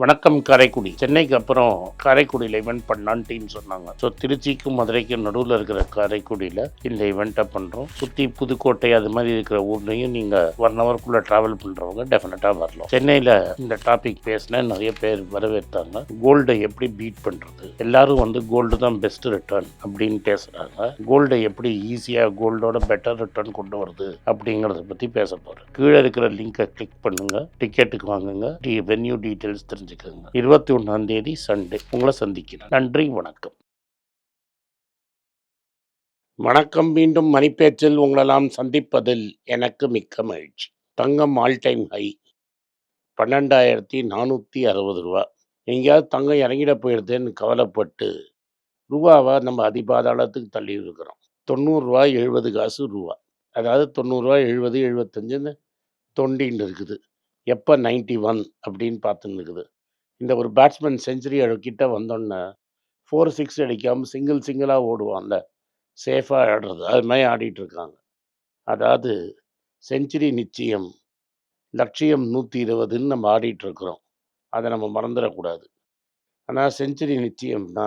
வணக்கம் காரைக்குடி. சென்னைக்கு அப்புறம் காரைக்குடியில் இவெண்ட் பண்ணலான்னு டீம் சொன்னாங்க. ஸோ திருச்சிக்கும் மதுரைக்கும் நடுவில் இருக்கிற காரைக்குடியில் இந்த இவெண்ட்டை பண்ணுறோம் சுற்றி புதுக்கோட்டை அது மாதிரி இருக்கிற ஊர்லேயும் நீங்கள் ஒன் ஹவர்க்குள்ளே ட்ராவல் பண்ணுறவங்க டெஃபினட்டாக வரலாம். சென்னையில் இந்த டாபிக் பேசின நிறைய பேர் வரவேற்றாங்க. கோல்டை எப்படி பீட் பண்ணுறது எல்லாரும் வந்து கோல்டு தான் பெஸ்ட் ரிட்டர்ன் அப்படின்னு பேசுகிறாங்க கோல்டை எப்படி ஈஸியாக கோல்டோட பெட்டர் ரிட்டர்ன் கொண்டு வருது அப்படிங்கிறத பற்றி பேச போகிறேன் கீழே இருக்கிற லிங்கை கிளிக் பண்ணுங்கள் டிக்கெட்டுக்கு வாங்குங்க. வென்யூ டீட்டெயில்ஸ் தெரிஞ்சுக்கோங்க இருபத்தி ஒன்றாம் தேதி சண்டே. உங்களை சந்திக்கிறேன். நன்றி வணக்கம். வணக்கம். மீண்டும் மணிப்பேச்சில் உங்களெல்லாம் சந்திப்பதில் எனக்கு மிக்க மகிழ்ச்சி. தங்கம் ஆல் டைம் ஹை பன்னெண்டாயிரத்தி நானூற்றி அறுபது ரூபா. எங்கேயாவது தங்கம் இறங்கிட போயிடுதுன்னு கவலைப்பட்டு ரூபாவை நம்ம அதிபாதாளத்துக்கு தள்ளி இருக்கிறோம் தொண்ணூறுரூவா எழுபது காசு ரூபா. அதாவது தொண்ணூறுரூவா எழுபது எழுபத்தஞ்சுன்னு தொண்டின்னு இருக்குது. எப்போ நைன்டி ஒன் அப்படின்னு பார்த்துன்னு இருக்குது. இந்த ஒரு பேட்ஸ்மேன் செஞ்சுரி கிட்ட வந்தோன்னே ஃபோர் சிக்ஸ் அடிக்காமல் சிங்கிள் சிங்கிளாக ஓடுவான்ல. சேஃபாக ஆடுறது. அது மாதிரி ஆடிட்டு இருக்காங்க. அதாவது செஞ்சுரி நிச்சயம் லட்சியம் நூற்றி இருபதுன்னு நம்ம ஆடிட்டுருக்குறோம் அதை நம்ம மறந்துடக்கூடாது. ஆனால் செஞ்சுரி நிச்சயம்னா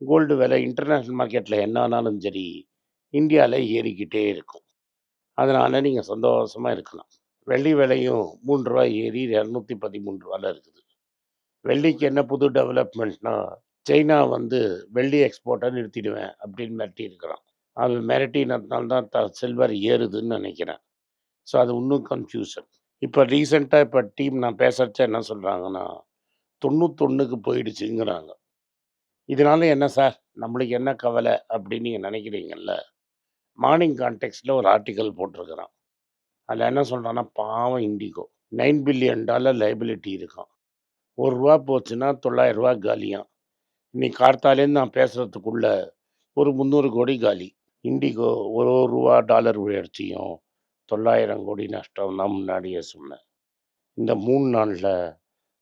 கோல்டு விலை இன்டர்நேஷ்னல் மார்க்கெட்டில் என்ன ஆனாலும் சரி இந்தியாவில் ஏறிக்கிட்டே இருக்கும். அதனால் நீங்கள் சந்தோஷமாக இருக்கலாம். வெள்ளி விலையும் மூன்று ரூபாய் ஏறி இரநூத்தி பதிமூணு ரூபாயில் இருக்குது. வெள்ளிக்கு என்ன புது டெவலப்மெண்ட்னா சைனா வந்து வெள்ளி எக்ஸ்போர்ட்டை நிறுத்திடுவேன் அப்படின்னு மிரட்டி இருக்கிறான். அது மிரட்டினதுனால தான் த சில்வர் ஏறுதுன்னு நினைக்கிறேன். ஸோ அது இன்னும் கன்ஃபியூஷன் இப்போ ரீசெண்டாக இப்போ டீம் நான் பேசுகிறச்ச என்ன சொல்கிறாங்கன்னா தொண்ணூத்தொன்னுக்கு போயிடுச்சுங்கிறாங்க. இதனால என்ன சார் நம்மளுக்கு என்ன கவலை அப்படின்னு நீங்கள் நினைக்கிறீங்கல்ல? மார்னிங் கான்டெக்ட்டில் ஒரு ஆர்டிக்கல் போட்டிருக்கிறான். அதில் என்ன சொல்கிறான்னா பாவம் Indigo nine billion dollar liability இருக்கான். ஒரு ரூபா போச்சுன்னா தொள்ளாயிரம் ரூபா காலியாம். இன்னைக்கு கார்த்தாலேருந்து நான் பேசுகிறதுக்குள்ள ஒரு முந்நூறு கோடி காலி. இண்டிகோ ஒரு ஒரு ரூபா டாலர் உயர்ச்சியும் தொள்ளாயிரம் கோடி நஷ்டம் நான் முன்னாடியே சொன்னேன். இந்த மூணு நாளில்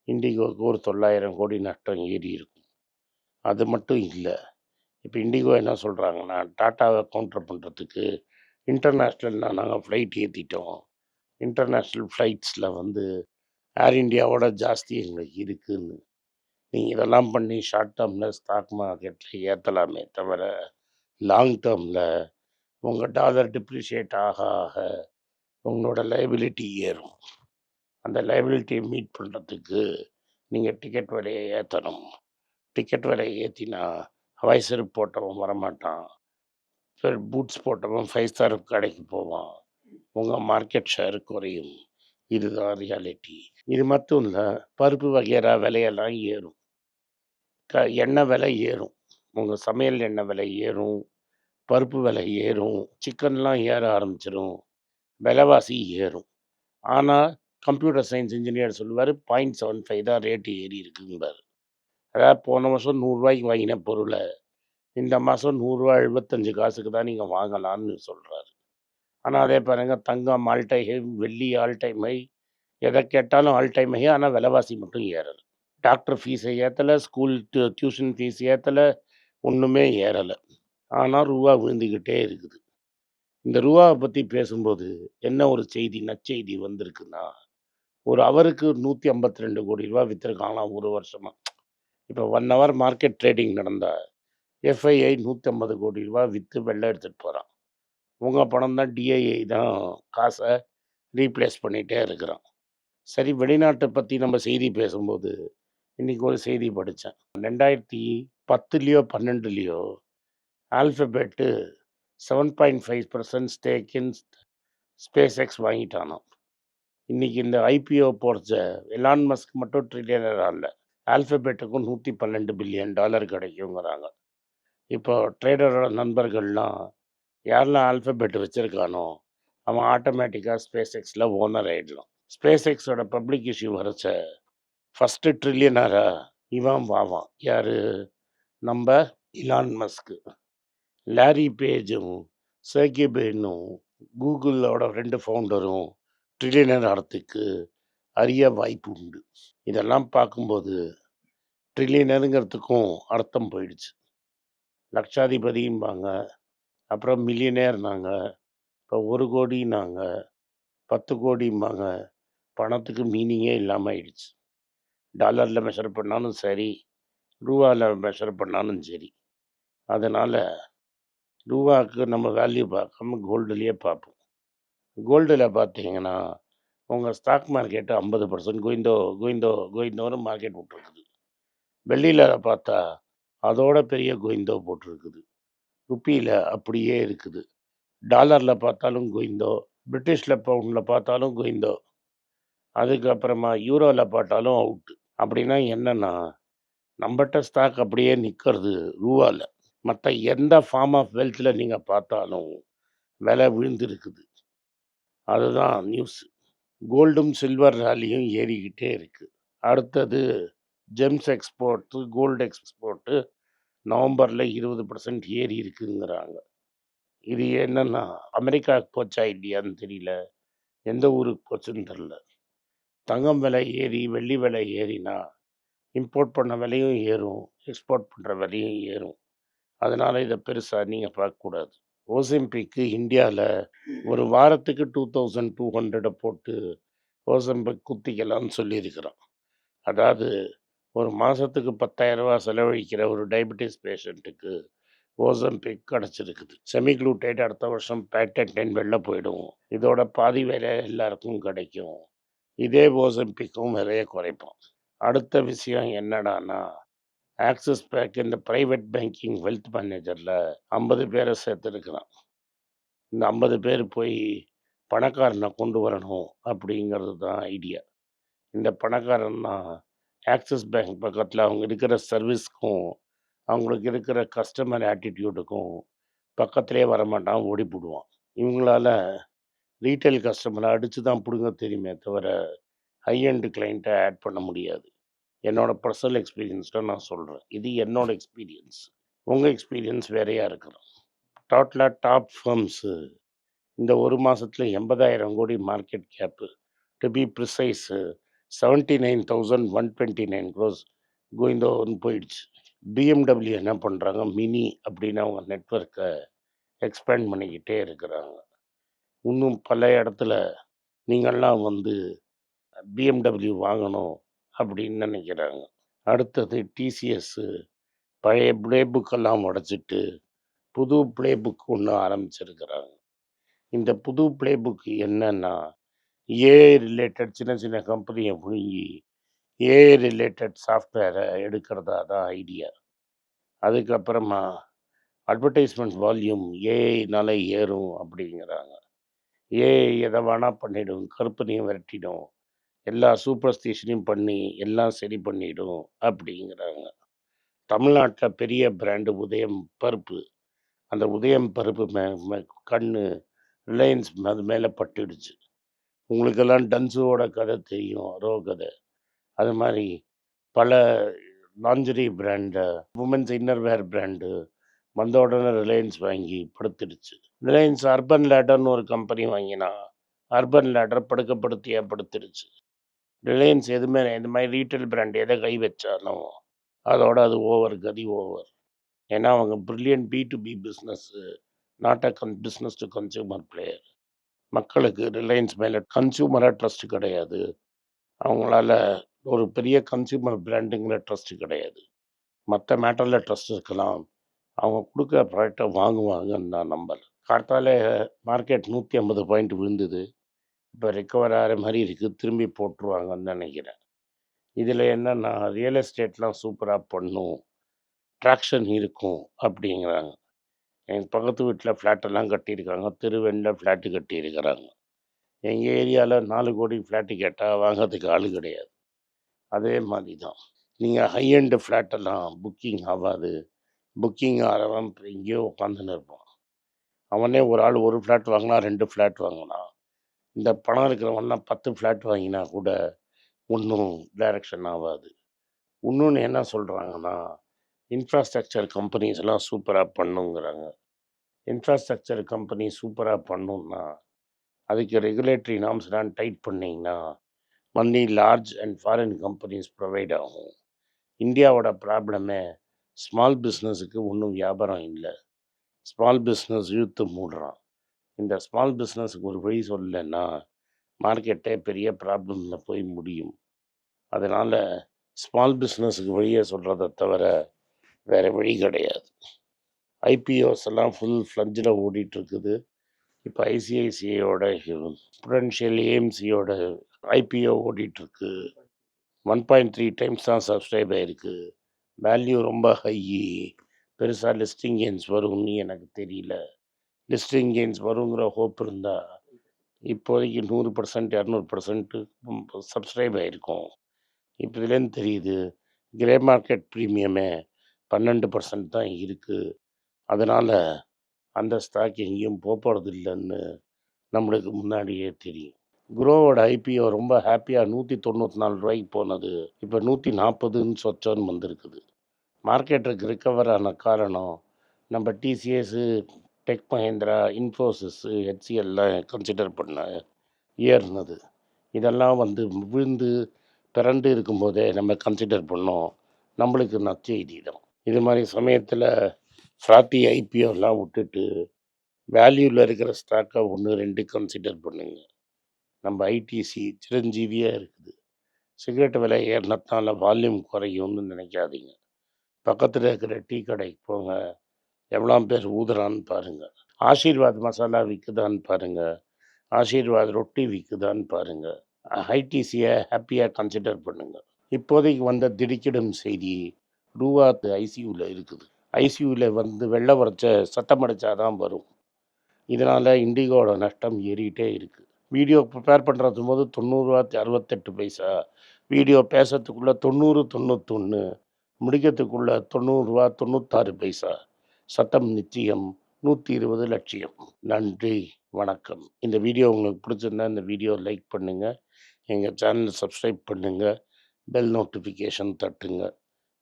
இண்டிகோவுக்கு ஒரு தொள்ளாயிரம் கோடி நஷ்டம் ஏறி இருக்கும். அது மட்டும் இல்லை இப்போ இண்டிகோ என்ன சொல்கிறாங்கன்னா டாட்டாவை கவுண்டர் பண்ணுறதுக்கு இன்டர்நேஷ்னல்னால் நாங்கள் ஃப்ளைட் ஏற்றிட்டோம் இன்டர்நேஷ்னல் ஃப்ளைட்ஸில் வந்து ஏர் இந்தியாவோட ஜாஸ்தி எங்களுக்கு இருக்குன்னு. நீங்கள் இதெல்லாம் பண்ணி ஷார்ட் டேர்மில் ஸ்டாக் மார்க்கெட்டில் ஏற்றலாமே தவிர லாங் டேர்மில் உங்கள் டாலர் டிப்ரிஷியேட் ஆக ஆக உங்களோட லைபிலிட்டி ஏறும். அந்த லைபிலிட்டியை மீட் பண்ணுறதுக்கு நீங்கள் டிக்கெட் விலையை ஏற்றணும் டிக்கெட் விலையை ஏற்றினா ஹவாய் செருப்பு போட்டவன் வரமாட்டான். சரி பூட்ஸ் போட்டவன் ஃபைவ் ஸ்டார் கடைக்கு போவான். உங்கள் மார்க்கெட் ஷேர் குறையும். இதுதான் ரியாலிட்டி இது மட்டும் இல்லை பருப்பு வகையறா விலையெல்லாம் ஏறும். க எண்ணெய் விலை ஏறும். உங்கள் சமையல் எண்ணெய் விலை ஏறும். பருப்பு விலை ஏறும். சிக்கன்லாம் ஏற ஆரம்பிச்சிடும் விலைவாசி ஏறும். ஆனால் கம்ப்யூட்டர் சயின்ஸ் இன்ஜினியர் சொல்லுவார் பாயிண்ட் செவன் ஃபைவ் தான் ரேட்டு ஏறி இருக்குங்கிறார் அதாவது போன வருஷம் நூறுரூவாய்க்கு வாங்கின பொருளை இந்த மாதம் நூறுரூவா எழுபத்தஞ்சு காசுக்கு தான் நீங்கள் வாங்கலாம்னு சொல்கிறாரு ஆனால் அதே பாருங்க தங்கம் ஆல் ஹை வெள்ளி ஆல் டைம் ஹை எதை கேட்டாலும் ஆல் டைம் ஹை ஆனால் விலைவாசி மட்டும் ஏறலை. டாக்டர் ஃபீஸை ஏற்றலை ஸ்கூல் டியூஷன் ஃபீஸ் ஏற்றலை ஒன்றுமே ஏறலை. ஆனால் ரூபா விழுந்துக்கிட்டே இருக்குது. இந்த ரூபாவை பற்றி பேசும்போது என்ன ஒரு செய்தி நற்செய்தி வந்திருக்குன்னா ஒரு அவருக்கு நூற்றி ஐம்பத்தி ரெண்டு கோடி ரூபா விற்றுருக்காங்களாம் ஒரு வருஷமாக இப்போ ஒன் ஹவர் மார்க்கெட் ட்ரேடிங் நடந்தால் எஃப்ஐஐ நூற்றி ஐம்பது கோடி ரூபா விற்று வெளில எடுத்துகிட்டு போகிறான் உங்கள் பணம் தான் டிஐஐ தான் காசை ரீப்ளேஸ் பண்ணிகிட்டே இருக்கிறான். சரி வெளிநாட்டை பற்றி நம்ம செய்தி பேசும்போது இன்றைக்கி ஒரு செய்தி படித்தேன் ரெண்டாயிரத்தி பத்துலேயோ பன்னெண்டுலேயோ Alphabet seven point five percent stake in in SpaceX வாங்கிட்டானாம். இன்றைக்கி இந்த ஐபிஓ போகிறச்ச எலான் மஸ்க் மட்டும் ட்ரில்லியனர் ஆகல ஆல்ஃபபெட்டுக்கும் நூற்றி பன்னெண்டு பில்லியன் டாலர் கிடைக்குங்கிறாங்க. இப்போ ட்ரேடரோட நண்பர்கள்லாம் யாரெல்லாம் ஆல்ஃபபெட் வச்சுருக்கானோ அவன் ஆட்டோமேட்டிக்காக ஸ்பேஸ் எக்ஸில் ஓனர் ஆகிடலாம் ஸ்பேஸ் எக்ஸோட பப்ளிக் இஷ்யூ வரச்ச ஃபஸ்ட்டு ட்ரில்லியனராக இவன் வாவான். யார்? நம்ம இலான் மஸ்க்கு லாரி பேஜும் சர்கிபேனும் கூகுளோட ரெண்டு ஃபவுண்டரும் ட்ரில்லியனர் ஆகிறதுக்கு அரிய வாய்ப்பு உண்டு. இதெல்லாம் பார்க்கும்போது ட்ரில்லியனருங்கிறதுக்கும் அர்த்தம் போயிடுச்சு. லட்சாதிபதியும்பாங்க அப்புறம் மில்லியனேர்னாங்க. இப்போ ஒரு கோடினாங்க பத்து கோடிம்பாங்க. பணத்துக்கு மீனிங்கே இல்லாமல் ஆயிடுச்சு டாலரில் மெஷர் பண்ணாலும் சரி ரூபாவில் மெஷர் பண்ணாலும் சரி. அதனால் ரூபாவுக்கு நம்ம வேல்யூ பார்க்காம கோல்டுலேயே பார்ப்போம். கோல்டில் பார்த்தீங்கன்னா உங்கள் ஸ்டாக் மார்க்கெட்டு ஐம்பது பர்சன்ட் கோயிந்தோ கோயிந்தோ கோயிந்தோன்னு மார்க்கெட் போட்டிருக்குது. வெள்ளியில் பார்த்தா அதோட பெரிய கோயிந்தோ போட்டிருக்குது. ருப்பியில் அப்படியே இருக்குது. டாலரில் பார்த்தாலும் கோயிந்தோ பிரிட்டிஷில் பவுண்டில் பார்த்தாலும் கோயிந்தோ அதுக்கப்புறமா யூரோவில் பார்த்தாலும் அவுட்டு. அப்படின்னா என்னென்னா நம்மகிட்ட ஸ்டாக் அப்படியே நிற்கிறது ரூபாவில் மற்ற எந்த ஃபார்ம் ஆஃப் வெல்த்தில் நீங்கள் பார்த்தாலும் விலை விழுந்திருக்குது. அதுதான் நியூஸ். கோல்டும் சில்வர் ரேலியும் ஏறிக்கிட்டே இருக்குது அடுத்தது ஜெம்ஸ் எக்ஸ்போர்ட்டு கோல்டு எக்ஸ்போர்ட்டு நவம்பரில் இருபது பர்சன்ட் ஏறி இருக்குங்கிறாங்க. இது என்னென்னா அமெரிக்காவுக்கு போச்சா இல்லையான்னு தெரியல. எந்த ஊருக்கு போச்சுன்னு தெரில தங்கம் விலை ஏறி வெள்ளி விலை ஏறினா இம்போர்ட் பண்ண விலையும் ஏறும் எக்ஸ்போர்ட் பண்ணுற விலையும் ஏறும். அதனால் இதை பெருசாக நீங்கள் பார்க்கக்கூடாது. ஓசம்பிக்கு இந்தியாவில் ஒரு வாரத்துக்கு டூ தௌசண்ட் டூ ஹண்ட்ரடை போட்டு ஓசம்பிக் குத்திக்கலாம்னு சொல்லியிருக்கிறான் அதாவது ஒரு மாதத்துக்கு பத்தாயிரரூபா செலவழிக்கிற ஒரு டயபெட்டிஸ் பேஷண்ட்டுக்கு ஓசம்பிக் கிடச்சிருக்குது. செமிக்ளூட்டைட் அடுத்த வருஷம் பேட்டன் வெளில போயிடும். இதோட பாதி விலை எல்லாருக்கும் கிடைக்கும். இதே ஓசம்பிக்கும் விலையை குறைப்போம் அடுத்த விஷயம் என்னடான்னா ஆக்சிஸ் பேங்க் இந்த ப்ரைவேட் பேங்கிங் வெல்த் மேனேஜரில் ஐம்பது பேரை சேர்த்துருக்குறான். இந்த ஐம்பது பேர் போய் பணக்காரனை கொண்டு வரணும் அப்படிங்கிறது தான் ஐடியா இந்த பணக்காரன் தான் ஆக்சிஸ் பேங்க் பக்கத்தில் அவங்க இருக்கிற சர்வீஸ்க்கும் அவங்களுக்கு இருக்கிற கஸ்டமர் ஆட்டிடியூடுக்கும் பக்கத்துலேயே வரமாட்டான் ஓடி போடுவான். இவங்களால ரீட்டைல் கஸ்டமரை அடித்து தான் பிடுங்க தெரியுமே தவிர ஹையண்ட் கிளைண்ட்டை ஆட் பண்ண முடியாது. என்னோட பர்சனல் எக்ஸ்பீரியன்ஸில் நான் சொல்கிறேன் இது என்னோடய எக்ஸ்பீரியன்ஸ் உங்கள் எக்ஸ்பீரியன்ஸ் வேறையாக இருக்கிறோம் டோட்டலாக டாப் ஃபர்ம்ஸு இந்த ஒரு மாதத்தில் எண்பதாயிரம் crore market cap to be precise seventy nine thousand one twenty nine crores கோவிந்தோன்னு போயிடுச்சு. பிஎம்டபிள்யூ என்ன பண்ணுறாங்க மினி அப்படின்னு அவங்க நெட்ஒர்க்கை எக்ஸ்பேண்ட் பண்ணிக்கிட்டே இருக்கிறாங்க. இன்னும் பல இடத்துல நீங்கள்லாம் வந்து பிஎம்டபிள்யூ வாங்கணும் அப்படின்னு நினைக்கிறாங்க. அடுத்தது டிசிஎஸ்ஸு பழைய ப்ளே புக்கெல்லாம் உடச்சிட்டு புது ப்ளே புக் ஒன்று ஆரம்பிச்சிருக்கிறாங்க. இந்த புது ப்ளே புக் என்னன்னா ஏஐ ரிலேட்டட் சின்ன சின்ன கம்பெனியை முழுங்கி ஏஐ ரிலேட்டட் சாஃப்ட்வேரை எடுக்கிறதா தான் ஐடியா அதுக்கப்புறமா அட்வர்டைஸ்மெண்ட் வால்யூம் ஏஐனால ஏறும் அப்படிங்கிறாங்க. ஏஐ எதை வேணால் பண்ணிடும் கருப்பனையும் விரட்டிடும் எல்லா சூப்பர் ஸ்டேஷனையும் பண்ணி எல்லாம் சரி பண்ணிடும் அப்படிங்கிறாங்க. தமிழ்நாட்டில் பெரிய பிராண்டு உதயம் பருப்பு. அந்த உதயம் பருப்பு மே மே- கண்ணு ரிலையன்ஸ் அது மேலே பட்டுடுச்சு. உங்களுக்கெல்லாம் டன்ஸுவோட கதை தெரியும் ரோ கதை. அது மாதிரி பல lingerie brand women's innerwear brand வந்த உடனே ரிலையன்ஸ் வாங்கி படுத்துடுச்சு. ரிலையன்ஸ் அர்பன் லேடர்னு ஒரு கம்பெனி வாங்கினா அர்பன் லேடர் படுக்கப்படுத்தியாக படுத்துடுச்சு. ரிலையன்ஸ் எதுவுமே இந்த மாதிரி ரீட்டைல் பிராண்ட் எதை கை வச்சாலும் அதோட அது ஓவர் கதி ஓவர். ஏன்னா அவங்க brilliant B to B business not a gun business to consumer player மக்களுக்கு ரிலையன்ஸ் மேலே கன்சியூமராக ட்ரஸ்ட் கிடையாது. அவங்களால ஒரு பெரிய கன்சியூமர் பிராண்டுங்கிற ட்ரஸ்ட் கிடையாது. மற்ற மேட்டரில் ட்ரஸ்ட் இருக்கலாம். அவங்க கொடுக்குற ப்ராடக்டை வாங்குவாங்கன்னு நான் நம்பல. கார்த்தாலே மார்க்கெட் நூற்றி ஐம்பது பாயிண்ட் விழுந்தது. இப்போ ரெக்கவர் ஆகிற மாதிரி இருக்குது திரும்பி போட்டுருவாங்கன்னு நினைக்கிறேன். இதில் என்னென்னா ரியல் எஸ்டேட்லாம் சூப்பராக பண்ணும். ட்ராக்ஷன் இருக்கும் அப்படிங்கிறாங்க. எங்கள் பக்கத்து வீட்டில் ஃப்ளாட்டெல்லாம் கட்டியிருக்காங்க. திருவெண்ணில் ஃப்ளாட்டு கட்டியிருக்கிறாங்க. எங்கள் ஏரியாவில் நாலு கோடி ஃப்ளாட்டு கேட்டால் வாங்கிறதுக்கு ஆள் கிடையாது. அதே மாதிரி தான் நீங்கள் ஹை எண்டு ஃப்ளாட்டெல்லாம் புக்கிங் ஆகாது. புக்கிங் ஆகிறவன் இப்ப எங்கேயோ உட்காந்துன்னு இருப்பான். அவனே ஒரு ஆள் ஒரு ஃப்ளாட் வாங்கினா ரெண்டு ஃப்ளாட் வாங்கினான் இந்த பணம் இருக்கிறவன்லாம் பத்து ஃப்ளாட் வாங்கினா கூட ஒன்றும் டைரக்ஷன் ஆகாது. இன்னொன்று என்ன சொல்கிறாங்கன்னா இன்ஃப்ராஸ்ட்ரக்சர் கம்பெனிஸ் எல்லாம் சூப்பராக பண்ணுங்கிறாங்க. இன்ஃப்ராஸ்ட்ரக்சர் கம்பெனி சூப்பராக பண்ணுன்னா அதுக்கு ரெகுலேட்டரி நாம்ஸ்லாம் டைட் பண்ணிங்கன்னா மந்தி large and foreign companies provide ஆகும். இந்தியாவோட ப்ராப்ளமே ஸ்மால் பிஸ்னஸுக்கு ஒன்றும் வியாபாரம் இல்லை. ஸ்மால் பிஸ்னஸ் இழுத்து மூடுறான். இந்த ஸ்மால் பிஸ்னஸுக்கு ஒரு வழி சொல்லலைன்னா மார்க்கெட்டே பெரிய ப்ராப்ளமில் போய் முடியும். அதனால் ஸ்மால் பிஸ்னஸுக்கு வழியே சொல்கிறத தவிர வேறு வழி கிடையாது. ஐபிஓஸ் எல்லாம் ஃபுல் ஃப்ளஞ்சில் ஓடிட்டுருக்குது. இப்போ ஐசிஐசிஐயோட ப்ருடென்ஷியல் ஏஎம்சியோட ஐபிஓ ஓடிட்டுருக்கு. ஒன் பாயிண்ட் த்ரீ டைம்ஸ் தான் சப்ஸ்கிரைப் ஆகிருக்கு வேல்யூ ரொம்ப ஹை பெருசாக லிஸ்டிங் கெயின்ஸ் வரும்னு எனக்கு தெரியல. லிஸ்டிங் கெயின்ஸ் வருங்கிற ஹோப் இருந்தால் இப்போதைக்கு நூறு பர்சன்ட் இரநூறு பர்சன்ட்டு சப்ஸ்கிரைப் ஆகிருக்கும் இப்போ இதுலேருந்து தெரியுது. கிரே மார்க்கெட் ப்ரீமியமே பன்னெண்டு பர்சன்ட் தான் இருக்குது அதனால் அந்த ஸ்டாக் எங்கேயும் போக போகிறது இல்லைன்னு நம்மளுக்கு முன்னாடியே தெரியும். குரோவோட ஐபிஓ ரொம்ப ஹாப்பியாக நூற்றி தொண்ணூற்றி நாலு ரூபாய்க்கு போனது. இப்போ நூற்றி நாற்பதுன்னு சொச்சோன்னு வந்திருக்குது. மார்க்கெட்டுக்கு ரிக்கவர் ஆன காரணம் நம்ம டிசிஎஸ்ஸு டெக் மஹேந்திரா இன்ஃபோசிஸ்ஸு ஹெச்சிஎல்லாம் கன்சிடர் பண்ண ஏறினது. இதெல்லாம் வந்து விழுந்து பிறண்டு இருக்கும்போதே நம்ம கன்சிடர் பண்ணோம். நம்மளுக்கு நச்செய்தி தான் இது மாதிரி சமயத்தில் ஃப்ராத்தி ஐபிஓலாம் விட்டுட்டு வேல்யூவில் இருக்கிற ஸ்டாக்கை ஒன்று ரெண்டு கன்சிடர் பண்ணுங்க. நம்ம ஐடிசி சிரஞ்சீவியாக இருக்குது. சிகரெட் விலை ஏறினத்தால வால்யூம் குறையும்னு நினைக்காதீங்க. பக்கத்தில் இருக்கிற டீ கடைக்கு போங்க. எவ்வளோ பேர் ஊதுறான்னு பாருங்கள் ஆசீர்வாத் மசாலா விற்குதான்னு பாருங்கள் ஆசீர்வாத் ரொட்டி விற்குதான்னு பாருங்கள் ஐடிசியை ஹாப்பியாக கன்சிடர் பண்ணுங்கள் இப்போதைக்கு வந்த திடுக்கிடும் செய்தி ரூவாத்து ஐசியூவில் இருக்குது. ஐசியூவில் வந்து வெள்ளை வரைச்ச சத்தம் அடித்தாதான் வரும். இதனால் இண்டிகோட நஷ்டம் ஏறிட்டே இருக்குது வீடியோ ப்ரிப்பேர் பண்ணுறது போது தொண்ணூறுரூவா அறுபத்தெட்டு பைசா. வீடியோ பேசுறதுக்குள்ளே தொண்ணூறு தொண்ணூத்தொன்று முடிக்கிறதுக்குள்ளே தொண்ணூறுரூவா தொண்ணூத்தாறு பைசா. சத்தம் நிச்சயம் நூற்றி இருபது லட்சியம். நன்றி வணக்கம். இந்த வீடியோ உங்களுக்கு பிடிச்சிருந்தா இந்த வீடியோ லைக் பண்ணுங்கள் எங்கள் சேனல் சப்ஸ்கிரைப் பண்ணுங்கள் பெல் நோட்டிஃபிகேஷன் தட்டுங்க.